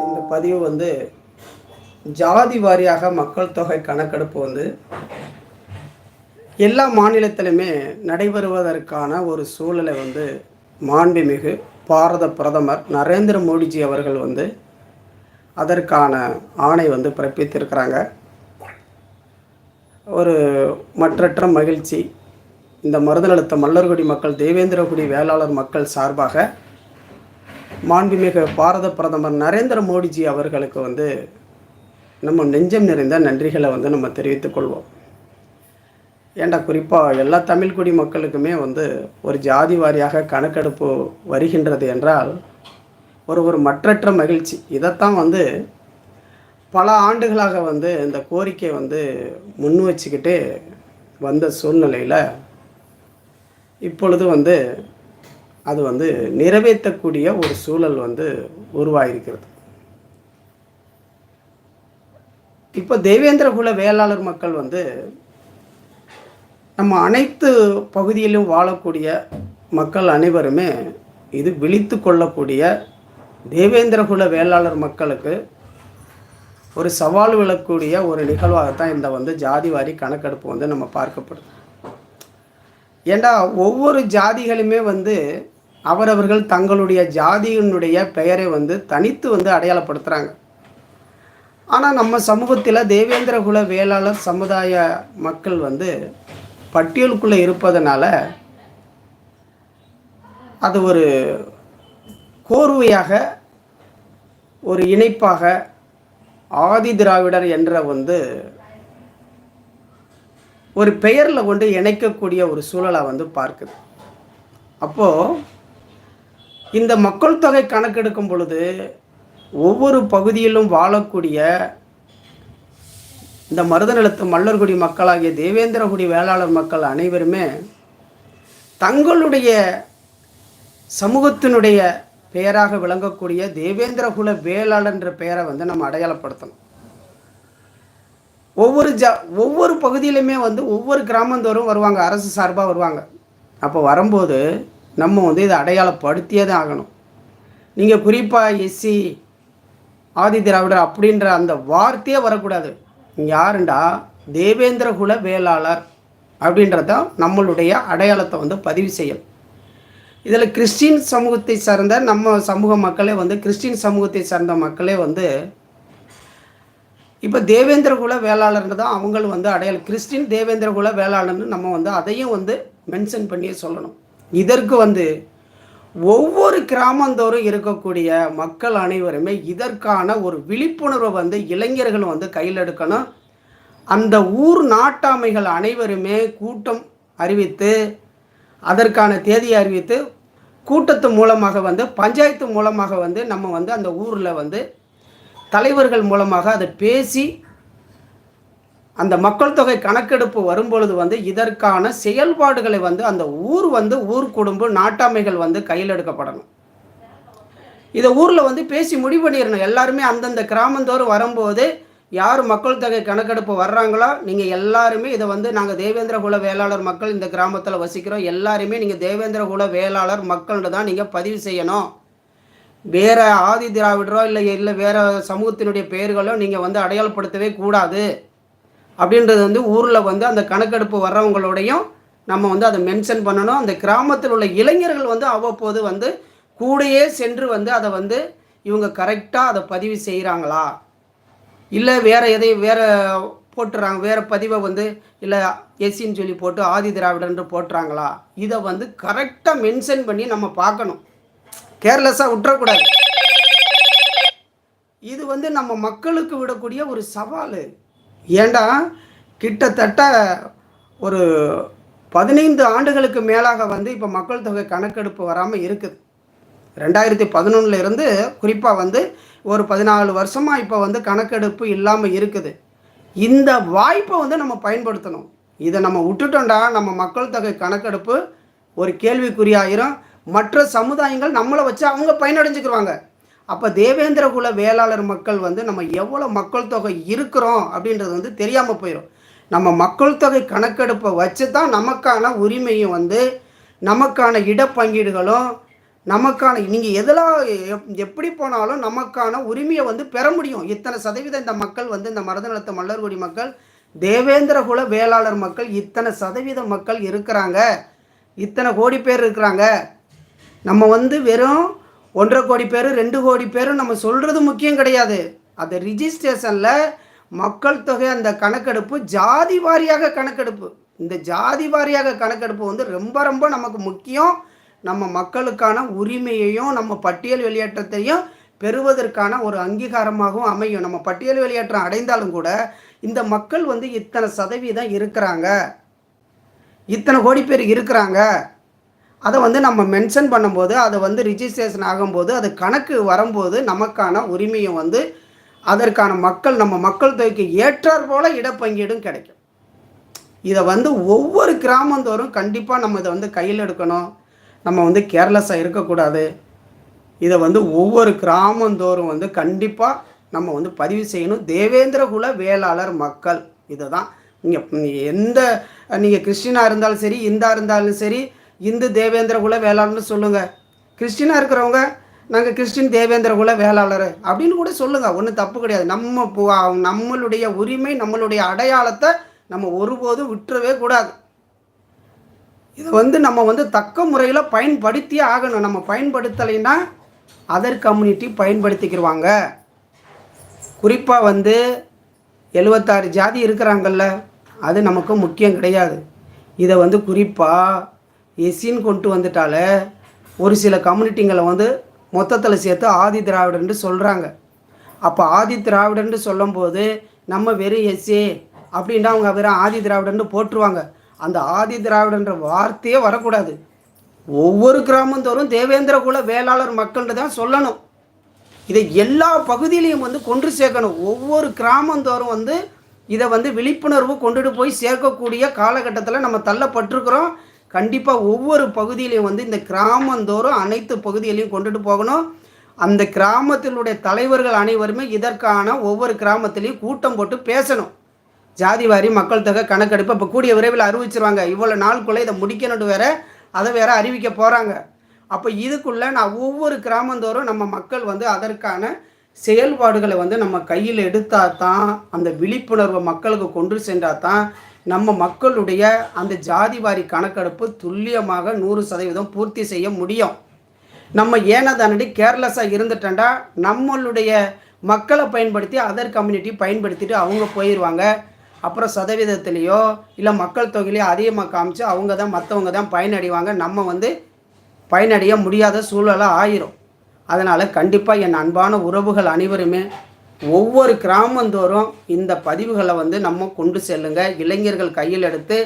இந்த பதிவு வந்து ஜாதி வாரியாக மக்கள் தொகை கணக்கெடுப்பு வந்து எல்லா மாநிலத்திலுமே நடைபெறுவதற்கான ஒரு சூழலை வந்து மாண்புமிகு பாரத பிரதமர் நரேந்திர மோடிஜி அவர்கள் வந்து அதற்கான ஆணை வந்து பிறப்பித்திருக்கிறாங்க. ஒரு மற்றற்ற மகிழ்ச்சி இந்த மருதநலத்த மல்லர்குடி மக்கள் தேவேந்திரகுடி வேளாளர் மக்கள் சார்பாக மாண்புமிகு பாரத பிரதமர் நரேந்திர மோடிஜி அவர்களுக்கு வந்து நம்ம நெஞ்சம் நிறைந்த நன்றிகளை வந்து நம்ம தெரிவித்துக் கொள்வோம். ஏண்டா குறிப்பாக எல்லா தமிழ்குடி மக்களுக்குமே வந்து ஒரு ஜாதி வாரியாக கணக்கெடுப்பு வருகின்றது என்றால் ஒரு ஒரு மற்றற்ற மகிழ்ச்சி. இதைத்தான் வந்து பல ஆண்டுகளாக வந்து இந்த கோரிக்கை வந்து முன் வச்சுக்கிட்டு வந்த சூழ்நிலையில் இப்பொழுது வந்து அது வந்து நிறைவேற்றக்கூடிய ஒரு சூழல் வந்து உருவாகிருக்கிறது இப்போ தேவேந்திரகுல வேளாளர் மக்கள் வந்து நம்ம அனைத்து பகுதியிலும் வாழக்கூடிய மக்கள் அனைவருமே இது விழித்து கொள்ளக்கூடிய தேவேந்திரகுல வேளாளர் மக்களுக்கு ஒரு சவால் விழக்கூடிய ஒரு நிகழ்வாகத்தான் இந்த வந்து ஜாதிவாரி கணக்கெடுப்பு வந்து நம்ம பார்க்கப்படுது. ஏண்டா ஒவ்வொரு ஜாதிகளுமே வந்து அவரவர்கள் தங்களுடைய ஜாதியினுடைய பெயரை வந்து தனித்து வந்து அடையாளப்படுத்துகிறாங்க ஆனால் நம்ம சமூகத்தில் தேவேந்திரகுல வேளாளர் சமுதாய மக்கள் வந்து பட்டியலுக்குள்ளே இருப்பதனால அது ஒரு கோர்வையாக ஒரு இணைப்பாக ஆதி திராவிடர் என்ற வந்து ஒரு பெயரில் கொண்டு இணைக்கக்கூடிய ஒரு சூழலை வந்து பார்க்குது. அப்போது இந்த மக்கள் தொகை கணக்கெடுக்கும் பொழுது ஒவ்வொரு பகுதியிலும் வாழக்கூடிய இந்த மருதநிலத்து மல்லர்குடி மக்களாகிய தேவேந்திரகுடி வேளாளர் மக்கள் அனைவருமே தங்களுடைய சமூகத்தினுடைய பெயராக விளங்கக்கூடிய தேவேந்திரகுல வேளாளர் என்ற பெயரை வந்து நம்ம அடையாளப்படுத்தணும். ஒவ்வொரு ஜ ஒவ்வொரு பகுதியிலுமே வந்து ஒவ்வொரு கிராமந்தோறும் வருவாங்க அரசு சார்பாக வருவாங்க. அப்போ வரும்போது நம்ம வந்து இதை அடையாளப்படுத்தியே தான் ஆகணும். நீங்கள் குறிப்பாக எஸ்சி ஆதி திராவிடர் அப்படின்ற அந்த வார்த்தையே வரக்கூடாது. யாருண்டா? தேவேந்திரகுல வேளாளர் அப்படின்றத நம்மளுடைய அடையாளத்தை வந்து பதிவு செய்யும் இதில் கிறிஸ்டின் சமூகத்தை சார்ந்த நம்ம சமூக மக்களே வந்து கிறிஸ்டின் சமூகத்தை சார்ந்த மக்களே வந்து இப்போ தேவேந்திரகுல வேளாளர்னு தான் அவங்களும் வந்து அடையாளம் கிறிஸ்டின் தேவேந்திரகுல வேளாளர்னு நம்ம வந்து அதையும் வந்து மென்ஷன் பண்ணியே சொல்லணும். இதற்கு வந்து ஒவ்வொரு கிராமந்தோறும் இருக்கக்கூடிய மக்கள் அனைவருமே இதற்கான ஒரு விழிப்புணர்வை வந்து இளைஞர்கள் வந்து கையில் எடுக்கணும். அந்த ஊர் நாட்டாமைகள் அனைவருமே கூட்டம் அறிவித்து அதற்கான தேதியை அறிவித்து கூட்டத்து மூலமாக வந்து பஞ்சாயத்து மூலமாக வந்து நம்ம வந்து அந்த ஊரில் வந்து தலைவர்கள் மூலமாக அதை பேசி அந்த மக்கள் தொகை கணக்கெடுப்பு வரும்பொழுது வந்து இதற்கான செயல்பாடுகளை வந்து அந்த ஊர் வந்து ஊர் குடும்பம் நாட்டாமைகள் வந்து கையில் எடுக்கப்படணும். இதை ஊரில் வந்து பேசி முடிவு பண்ணிடணும் எல்லாருமே அந்தந்த கிராமந்தோறும் வரும்போது யார் மக்கள் தொகை கணக்கெடுப்பு வர்றாங்களோ நீங்கள் எல்லாருமே இதை வந்து நாங்கள் தேவேந்திர குல வேளாளர் மக்கள் இந்த கிராமத்தில் வசிக்கிறோம். எல்லாருமே நீங்கள் தேவேந்திர குல வேளாளர் மக்கள்னு தான் நீங்கள் பதிவு செய்யணும். வேறு ஆதி திராவிடரோ இல்லை இல்லை வேறு சமூகத்தினுடைய பெயர்களோ நீங்கள் வந்து அடையாளப்படுத்தவே கூடாது. அப்படின்றது வந்து ஊரில் வந்து அந்த கணக்கெடுப்பு வர்றவங்களோடையும் நம்ம வந்து அதை மென்ஷன் பண்ணணும். அந்த கிராமத்தில் உள்ள இளைஞர்கள் வந்து அவ்வப்போது வந்து கூடையே சென்று வந்து அதை வந்து இவங்க கரெக்டாக அதை பதிவு செய்கிறாங்களா இல்லை வேறு எதையும் வேறு போட்டுறாங்க வேறு பதிவை வந்து இல்லை எஸ்சின்னு சொல்லி போட்டு ஆதி திராவிடன்று போட்டுறாங்களா? இதை வந்து கரெக்டாக மென்ஷன் பண்ணி நம்ம பார்க்கணும். கேர்லெஸ்ஸாக விட்டுறக்கூடாது. இது வந்து நம்ம மக்களுக்கு விடக்கூடிய ஒரு சவால். ஏண்டா கிட்டத்தட்ட ஒரு பதினைந்து ஆண்டுகளுக்கு மேலாக வந்து இப்போ மக்கள் தொகை கணக்கெடுப்பு வராமல் இருக்குது. ரெண்டாயிரத்தி பதினொன்றில் இருந்து குறிப்பாக வந்து ஒரு பதினாலு வருஷமாக இப்போ வந்து கணக்கெடுப்பு இல்லாமல் இருக்குது. இந்த வாய்ப்பை வந்து நம்ம பயன்படுத்தணும். இதை நம்ம விட்டுட்டோம்டா நம்ம மக்கள் தொகை கணக்கெடுப்பு ஒரு கேள்விக்குறியாயிரும். மற்ற சமுதாயங்கள் நம்மளை வச்சு அவங்க பயனடைஞ்சுக்கிருவாங்க. அப்போ தேவேந்திர குல வேளாளர் மக்கள் வந்து நம்ம எவ்வளோ மக்கள் தொகை இருக்கிறோம் அப்படின்றது வந்து தெரியாமல் போயிடும் நம்ம மக்கள் தொகை கணக்கெடுப்பை வச்சு தான் நமக்கான உரிமையும் வந்து நமக்கான இடப்பங்கீடுகளும் நமக்கான நீங்கள் எதெல்லாம் எப்- எப்படி போனாலும் நமக்கான உரிமையை வந்து பெற முடியும். இத்தனை சதவீதம் இந்த மக்கள் வந்து இந்த மருதநலத்து மல்லர்குடி மக்கள் தேவேந்திரகுல வேளாளர் மக்கள் இத்தனை சதவீத மக்கள் இருக்கிறாங்க. இத்தனை கோடி பேர் இருக்கிறாங்க. நம்ம வந்து வெறும் ஒன்றரை கோடி பேர் ரெண்டு கோடி பேர் நம்ம சொல்கிறது முக்கியம் கிடையாது. அந்த ரிஜிஸ்ட்ரேஷனில் மக்கள் தொகை அந்த கணக்கெடுப்பு ஜாதி வாரியாக கணக்கெடுப்பு. இந்த ஜாதி வாரியாக கணக்கெடுப்பு வந்து ரொம்ப ரொம்ப நமக்கு முக்கியம். நம்ம மக்களுக்கான உரிமையையும் நம்ம பட்டியல் வெளியேற்றத்தையும் பெறுவதற்கான ஒரு அங்கீகாரமாகவும் அமையும். நம்ம பட்டியல் வெளியேற்றம் அடைந்தாலும் கூட இந்த மக்கள் வந்து இத்தனை சதவீதம் இருக்கிறாங்க. இத்தனை கோடி பேர் இருக்கிறாங்க. அதை வந்து நம்ம மென்ஷன் பண்ணும்போது அதை வந்து ரிஜிஸ்ட்ரேஷன் ஆகும்போது அது கணக்கு வரும்போது நமக்கான உரிமையும் வந்து அதற்கான மக்கள் நம்ம மக்கள் தொகைக்கு ஏற்றாற் போல இடப்பங்கீடும் கிடைக்கும். இதை வந்து ஒவ்வொரு கிராமந்தோறும் கண்டிப்பாக நம்ம இதை வந்து கையில் எடுக்கணும். நம்ம வந்து கேர்லெஸ்ஸாக இருக்கக்கூடாது. இதை வந்து ஒவ்வொரு கிராமந்தோறும் வந்து கண்டிப்பாக நம்ம வந்து பதிவு செய்யணும். தேவேந்திரகுல வேளாளர் மக்கள். இதை தான். நீங்கள் எந்த நீங்கள் கிறிஸ்டினாக இருந்தாலும் சரி இந்தா இருந்தாலும் சரி இந்து தேவேந்திரகுல வேளாளர்னு சொல்லுங்கள் கிறிஸ்டினாக இருக்கிறவங்க நாங்கள் கிறிஸ்டின் தேவேந்திரகுல வேளாளர் அப்படின்னு கூட சொல்லுங்கள் ஒன்றும் தப்பு கிடையாது. நம்ம நம்மளுடைய உரிமை நம்மளுடைய அடையாளத்தை நம்ம ஒருபோதும் விட்டுறவே கூடாது. இதை வந்து நம்ம வந்து தக்க முறையில் பயன்படுத்தியே ஆகணும். நம்ம பயன்படுத்தலைன்னா அதர் கம்யூனிட்டி பயன்படுத்திக்கிடுவாங்க குறிப்பாக வந்து எழுபத்தாறு ஜாதி இருக்கிறாங்கல்ல அது நமக்கு முக்கியம் கிடையாது. இதை வந்து குறிப்பாக எஸ்சின்னு கொண்டு வந்துட்டாலே ஒரு சில கம்யூனிட்டிங்களை வந்து மொத்தத்தில் சேர்த்து ஆதி திராவிடன்னு சொல்கிறாங்க அப்போ ஆதி திராவிடன்னு சொல்லும்போது நம்ம வெறும் எஸ்சி அப்படின்ட்டு அவங்க வெறும் ஆதி திராவிடன்னு போட்டுருவாங்க அந்த ஆதி திராவிடன்ற வார்த்தையே வரக்கூடாது. ஒவ்வொரு கிராமந்தோறும் தேவேந்திர குல வேளாளர் மக்கள்னு தான் சொல்லணும். இதை எல்லா பகுதியிலையும் வந்து கொண்டு சேர்க்கணும். ஒவ்வொரு கிராமந்தோறும் வந்து இதை வந்து விழிப்புணர்வு கொண்டுட்டு போய் சேர்க்கக்கூடிய காலகட்டத்தில் நம்ம தள்ளப்பட்டிருக்கிறோம். கண்டிப்பாக ஒவ்வொரு பகுதியிலையும் வந்து இந்த கிராமந்தோறும் அனைத்து பகுதியிலையும் கொண்டுட்டு போகணும். அந்த கிராமத்தினுடைய தலைவர்கள் அனைவருமே இதற்கான ஒவ்வொரு கிராமத்திலையும் கூட்டம் போட்டு பேசணும். ஜாதிவாரி மக்கள் தொகை கணக்கெடுப்பு இப்போ கூடிய விரைவில் அறிவிச்சிருவாங்க. இவ்வளோ நாளுக்குள்ளே இதை முடிக்கணும்னு வேற அதை வேற அறிவிக்க போகிறாங்க அப்போ இதுக்குள்ளே நான் ஒவ்வொரு கிராமந்தோறும் நம்ம மக்கள் வந்து அதற்கான செயல்பாடுகளை வந்து நம்ம கையில் எடுத்தால் தான் அந்த விழிப்புணர்வை மக்களுக்கு கொண்டு சென்றால் தான் நம்ம மக்களுடைய அந்த ஜாதிவாரி கணக்கெடுப்பு துல்லியமாக நூறு சதவீதம் பூர்த்தி செய்ய முடியும். நம்ம ஏனதானடி கேர்லெஸ்ஸாக இருந்துட்டோம்டா நம்மளுடைய மக்களை பயன்படுத்தி அதர் கம்யூனிட்டி பயன்படுத்திட்டு அவங்க போயிடுவாங்க அப்புறம் சதவீதத்திலேயோ இல்லை மக்கள் தொகையிலையோ அதிகமாக காமிச்சு அவங்க தான் மற்றவங்க தான் பயனடைவாங்க. நம்ம வந்து பயனடைய முடியாத சூழலாக ஆயிரும். அதனால் கண்டிப்பாக என் அன்பான உறவுகள் அனைவருமே ஒவ்வொரு கிராமந்தோறும் இந்த பதிவுகளை வந்து நம்ம கொண்டு செல்லுங்க. இளைஞர்கள் கையில் எடுத்து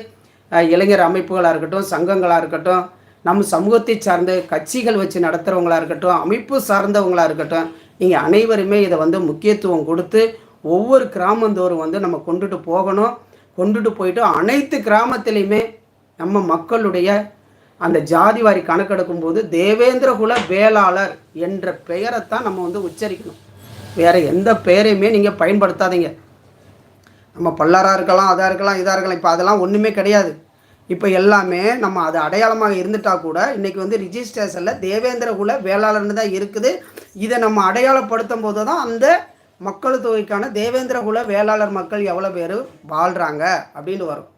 இளைஞர் அமைப்புகளாக இருக்கட்டும் சங்கங்களாக இருக்கட்டும் நம்ம சமூகத்தை சார்ந்த கட்சிகள் வச்சு நடத்துகிறவங்களாக இருக்கட்டும் அமைப்பு சார்ந்தவங்களாக இருக்கட்டும் நீங்கள் அனைவருமே இதை வந்து முக்கியத்துவம் கொடுத்து ஒவ்வொரு கிராமந்தோறும் வந்து நம்ம கொண்டுட்டு போகணும். கொண்டுட்டு போயிட்டு அனைத்து கிராமத்திலையுமே நம்ம மக்களுடைய அந்த ஜாதிவாரி கணக்கெடுக்கும்போது தேவேந்திரகுல வேளாளர் என்ற பெயரைத்தான் நம்ம வந்து உச்சரிக்கணும். வேறு எந்த பெயரையுமே நீங்கள் பயன்படுத்தாதீங்க. நம்ம பல்லராக இருக்கலாம் அதாக இருக்கலாம் இதாக இருக்கலாம். இப்போ அதெல்லாம் ஒன்றுமே கிடையாது. இப்போ எல்லாமே நம்ம அது அடையாளமாக இருந்துட்டால் கூட இன்றைக்கி வந்து ரிஜிஸ்ட்ரேஷனில் தேவேந்திரகுல வேளாளர்னு தான் இருக்குது. இதை நம்ம அடையாளப்படுத்தும் போது தான் அந்த மக்கள் தொகைக்கான தேவேந்திரகுல வேளாளர் மக்கள் எவ்வளோ பேர் வாழ்கிறாங்க அப்படின்னு வரும்.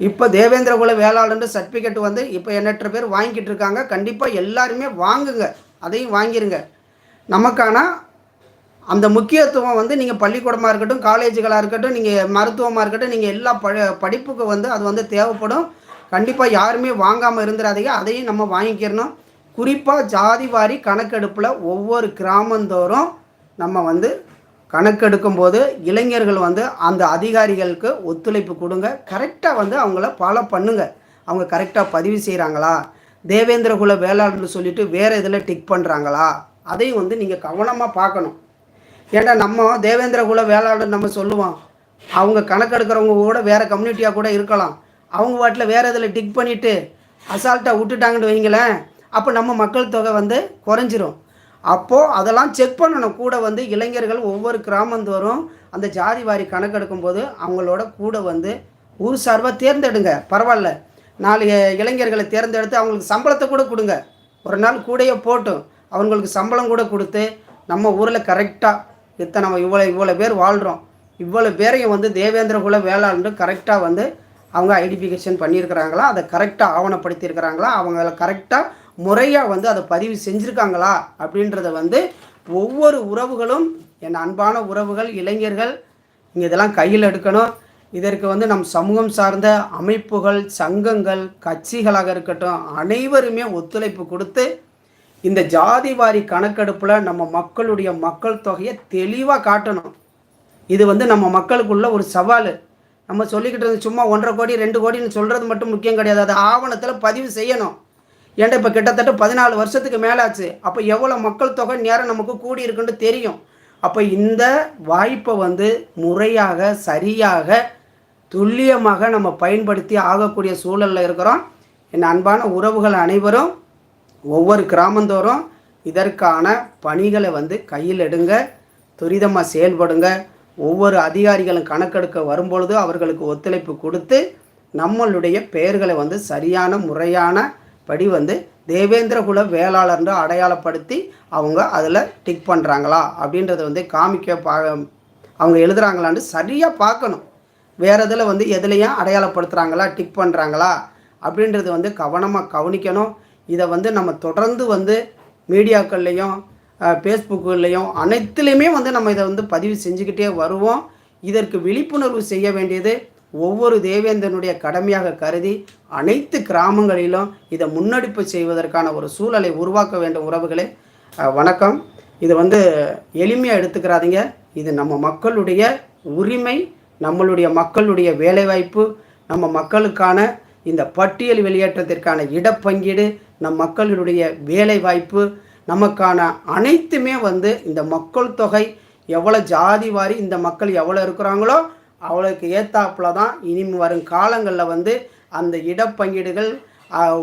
இப்போ தேவேந்திரகுல வேளாளர்னு சர்டிஃபிகேட் வந்து இப்போ எண்ணற்ற பேர் வாங்கிட்டு இருக்காங்க. கண்டிப்பாக எல்லாருமே வாங்குங்க. அதையும் வாங்கிருங்க. நமக்கான அந்த முக்கியத்துவம் வந்து நீங்கள் பள்ளிக்கூடமாக இருக்கட்டும் காலேஜுகளாக இருக்கட்டும் நீங்கள் மருத்துவமாக இருக்கட்டும் நீங்கள் எல்லா ப படிப்புக்கு வந்து அது வந்து தேவைப்படும். கண்டிப்பாக யாருமே வாங்காமல் இருந்துடாதீங்க அதையும் நம்ம வாங்கிக்கிறணும். குறிப்பாக ஜாதி வாரி கணக்கெடுப்பில் ஒவ்வொரு கிராமந்தோறும் நம்ம வந்து கணக்கெடுக்கும் போது இளைஞர்கள் வந்து அந்த அதிகாரிகளுக்கு ஒத்துழைப்பு கொடுங்க. கரெக்டாக வந்து அவங்கள ஃபாலோ பண்ணுங்க. அவங்க கரெக்டாக பதிவு செய்கிறாங்களா தேவேந்திரகுல வேளாளர்னு சொல்லிட்டு வேறு இதில் டிக் பண்ணுறாங்களா அதையும் வந்து நீங்கள் கவனமாக பார்க்கணும். ஏன்னா நம்ம தேவேந்திரகுல வேளாளர் நம்ம சொல்லுவோம். அவங்க கணக்கெடுக்கிறவங்க கூட வேறு கம்யூனிட்டியாக கூட இருக்கலாம். அவங்க வாட்டில் வேறு இதில் டிக் பண்ணிவிட்டு அசால்ட்டாக விட்டுட்டாங்கன்னு வைங்களேன் அப்போ நம்ம மக்கள் தொகை வந்து குறைஞ்சிரும். அப்போது அதெல்லாம் செக் பண்ணணும். கூட வந்து இளைஞர்கள் ஒவ்வொரு கிராமந்தோறும் அந்த ஜாதி வாரி கணக்கெடுக்கும் போது அவங்களோட கூட வந்து ஊர் சார்பாக தேர்ந்தெடுங்க. பரவாயில்ல. நாலு இளைஞர்களை தேர்ந்தெடுத்து அவங்களுக்கு சம்பளத்தை கூட கொடுங்க. ஒரு நாள் கூடையே போட்டும். அவங்களுக்கு சம்பளம் கூட கொடுத்து நம்ம ஊரில் கரெக்டாக இத்தனை நம்ம இவ்வளோ இவ்வளோ பேர் வாழ்கிறோம் இவ்வளோ பேரையும் வந்து தேவேந்திர குல கரெக்டாக வந்து அவங்க ஐடென்டிஃபிகேஷன் பண்ணியிருக்கிறாங்களா? அதை கரெக்டாக ஆவணப்படுத்தியிருக்கிறாங்களா? அவங்கள கரெக்டாக முறையாக வந்து அதை பதிவு செஞ்சுருக்காங்களா? அப்படின்றத வந்து ஒவ்வொரு உறவுகளும் என் அன்பான உறவுகள் இளைஞர்கள் இங்கே இதெல்லாம் கையில் எடுக்கணும். இதற்கு வந்து நம் சமூகம் சார்ந்த அமைப்புகள் சங்கங்கள் கட்சிகளாக இருக்கட்டும் அனைவருமே ஒத்துழைப்பு கொடுத்து இந்த ஜாதி வாரி கணக்கெடுப்பில் நம்ம மக்களுடைய மக்கள் தொகையை தெளிவாக காட்டணும். இது வந்து நம்ம மக்களுக்குள்ள ஒரு சவால். நம்ம சொல்லிக்கிட்டு இருந்து சும்மா ஒன்றரை கோடி ரெண்டு கோடின்னு சொல்கிறது மட்டும் முக்கியம் கிடையாது. அது ஆவணத்தில் பதிவு செய்யணும். ஏன்டா இப்போ கிட்டத்தட்ட பதினாலு வருஷத்துக்கு மேலாச்சு. அப்போ எவ்வளோ மக்கள் தொகை நேரம் நமக்கு கூடி இருக்குன்னு தெரியும். அப்போ இந்த வாய்ப்பை வந்து முறையாக சரியாக துல்லியமாக நம்ம பயன்படுத்தி ஆகக்கூடிய சூழலில் இருக்கிறோம். என் அன்பான உறவுகள் அனைவரும் ஒவ்வொரு கிராமந்தோறும் இதற்கான பணிகளை வந்து கையில் எடுங்க துரிதமாக செயல்படுங்க. ஒவ்வொரு அதிகாரிகளும் கணக்கெடுக்க வரும்பொழுது அவர்களுக்கு ஒத்துழைப்பு கொடுத்து நம்மளுடைய பெயர்களை வந்து சரியான முறையான படி வந்து தேவேந்திர குல வேளாளர்னு அடையாளப்படுத்தி அவங்க அதில் டிக் பண்ணுறாங்களா அப்படின்றத வந்து காமிக்க பா அவங்க எழுதுகிறாங்களான்னு சரியாக பார்க்கணும். வேறு இதில் வந்து எதுலையும் அடையாளப்படுத்துகிறாங்களா டிக் பண்ணுறாங்களா அப்படின்றது வந்து கவனமாக கவனிக்கணும். இதை வந்து நம்ம தொடர்ந்து வந்து மீடியாக்கள்லேயும் ஃபேஸ்புக்குலேயும் அனைத்துலேயுமே வந்து நம்ம இதை வந்து பதிவு செஞ்சுக்கிட்டே வருவோம். இதற்கு விழிப்புணர்வு செய்ய வேண்டியது ஒவ்வொரு தேவேந்திரனுடைய கடமையாக கருதி அனைத்து கிராமங்களிலும் இதை முன்னெடுப்பு செய்வதற்கான ஒரு சூழலை உருவாக்க வேண்டும் உறவுகளே. வணக்கம். இது வந்து எளிமையாக எடுத்துக்கிறாதீங்க. இது நம்ம மக்களுடைய உரிமை நம்மளுடைய மக்களுடைய வேலைவாய்ப்பு நம்ம மக்களுக்கான இந்த பட்டியல் வெளியேற்றத்திற்கான இடப்பங்கீடு நம் மக்களுடைய வேலைவாய்ப்பு நமக்கான அனைத்துமே வந்து இந்த மக்கள் தொகை எவ்வளோ ஜாதி வாரி இந்த மக்கள் எவ்வளோ இருக்கிறாங்களோ அவளுக்கு ஏத்தாப்புல தான் இனி வரும் காலங்களில் வந்து அந்த இடப்பங்கீடுகள்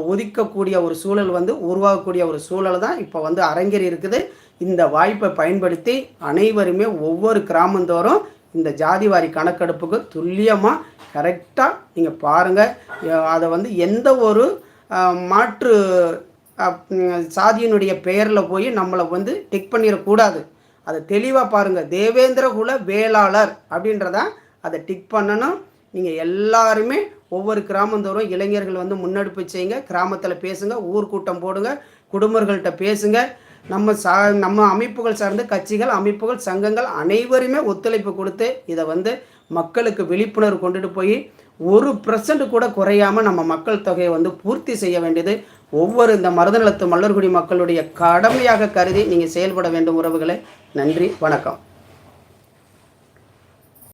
ஒதுக்கக்கூடிய ஒரு சூழல் வந்து உருவாகக்கூடிய ஒரு சூழல் தான் இப்போ வந்து அரங்கேறி இருக்குது. இந்த வாய்ப்பை பயன்படுத்தி அனைவருமே ஒவ்வொரு கிராமந்தோறும் இந்த ஜாதிவாரி கணக்கெடுப்புக்கு துல்லியமாக கரெக்டாக நீங்கள் பாருங்கள் அதை வந்து எந்த ஒரு மாற்று சாதியினுடைய பெயரில் போய் நம்மளை வந்து டிக் பண்ணிடக்கூடாது. அதை தெளிவாக பாருங்கள் தேவேந்திர குல வேளாளர் அப்படின்றத அதை டிக் பண்ணணும். நீங்கள் எல்லாருமே ஒவ்வொரு கிராமந்தோறும் இளைஞர்கள் வந்து முன்னெடுப்பு செய்யுங்க. கிராமத்தில் பேசுங்க. ஊர்க்கூட்டம் போடுங்க. குடும்பங்கள்கிட்ட பேசுங்க. நம்ம சா நம்ம அமைப்புகள் சார்ந்த கட்சிகள் அமைப்புகள் சங்கங்கள் அனைவருமே ஒத்துழைப்பு கொடுத்து இதை வந்து மக்களுக்கு விழிப்புணர்வு கொண்டுட்டு போய் ஒரு பர்சன்ட் கூட குறையாமல் நம்ம மக்கள் தொகையை வந்து பூர்த்தி செய்ய வேண்டியது ஒவ்வொரு இந்த மருதநிலத்து மல்லர்குடி மக்களுடைய கடமையாக கருதி நீங்கள் செயல்பட வேண்டும் உறவுகளை. நன்றி வணக்கம்.